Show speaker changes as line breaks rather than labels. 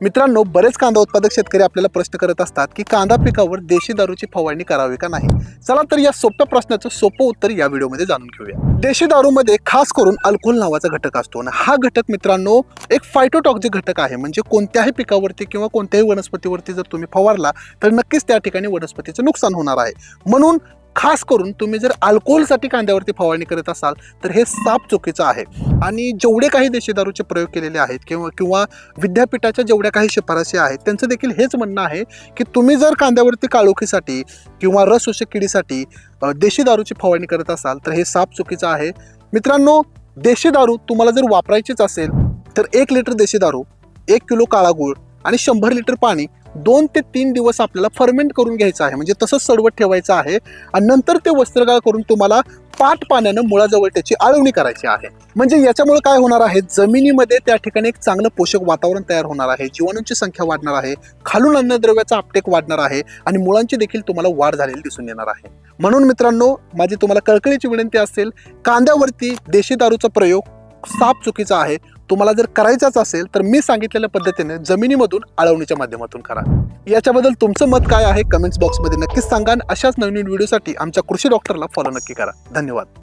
मित्रांनो बरेच कांदा उत्पादक शेतकरी आपल्याला प्रश्न करत असतात की कांदा पिकावर देशी दारूची फवारणी करावी का नाही? चला तर या सोप्या प्रश्नाचं सोपं उत्तर या व्हिडिओमध्ये जाणून घेऊया. देशी दारूमध्ये खास करून अल्कोहोल नावाचा घटक असतो आणि हा घटक मित्रांनो एक फायटोटॉक्झिक घटक आहे. म्हणजे कोणत्याही पिकावरती किंवा कोणत्याही वनस्पतीवरती जर तुम्ही फवारला तर नक्कीच त्या ठिकाणी वनस्पतीचं नुकसान होणार आहे. म्हणून खास करून तुम्ही जर अल्कोहोलसाठी कांद्यावरती फवारणी करत असाल तर हे साप चुकीचं आहे. आणि जेवढे काही देशी दारूचे प्रयोग केलेले आहेत किंवा किंवा विद्यापीठाच्या जेवढ्या काही शिफारसी आहेत त्यांचं देखील हेच म्हणणं आहे की तुम्ही जर कांद्यावरती काळोखीसाठी किंवा रस उशे किडीसाठी देशी दारूची फवारणी करत असाल तर हे साप चुकीचं आहे. मित्रांनो देशी दारू तुम्हाला जर वापरायचीच असेल तर एक लिटर देशी दारू एक किलो काळा गूळ आणि शंभर लिटर पाणी दोन ते तीन दिवस आपल्याला फर्मेंट करून घ्यायचं आहे. म्हणजे तसंच सडवत ठेवायचं आहे. आणि नंतर ते वस्त्रगाळ करून तुम्हाला पाट पाण्यानं मुळाजवळ त्याची आळवणी करायची आहे. म्हणजे याच्यामुळे काय होणार आहे? जमिनीमध्ये त्या ठिकाणी एक चांगलं पोषक वातावरण तयार होणार आहे. जीवाणूंची संख्या वाढणार आहे. खालून अन्नद्रव्याचा आपटेक वाढणार आहे. आणि मुळांची देखील तुम्हाला वाढ झालेली दिसून येणार आहे. म्हणून मित्रांनो माझी तुम्हाला कळकळीची विनंती असेल कांद्यावरती देशी दारूचा प्रयोग साप चुकीचा आहे. तुम्हाला जर करायचाच असेल तर मी सांगितलेल्या पद्धतीने जमिनीमधून आळवणीच्या माध्यमातून करा. याच्याबद्दल तुमचं मत काय आहे कमेंट्स बॉक्समध्ये नक्कीच सांगा आणि अशाच नवीन व्हिडिओसाठी आमच्या कृषी डॉक्टरला फॉलो नक्की करा. धन्यवाद.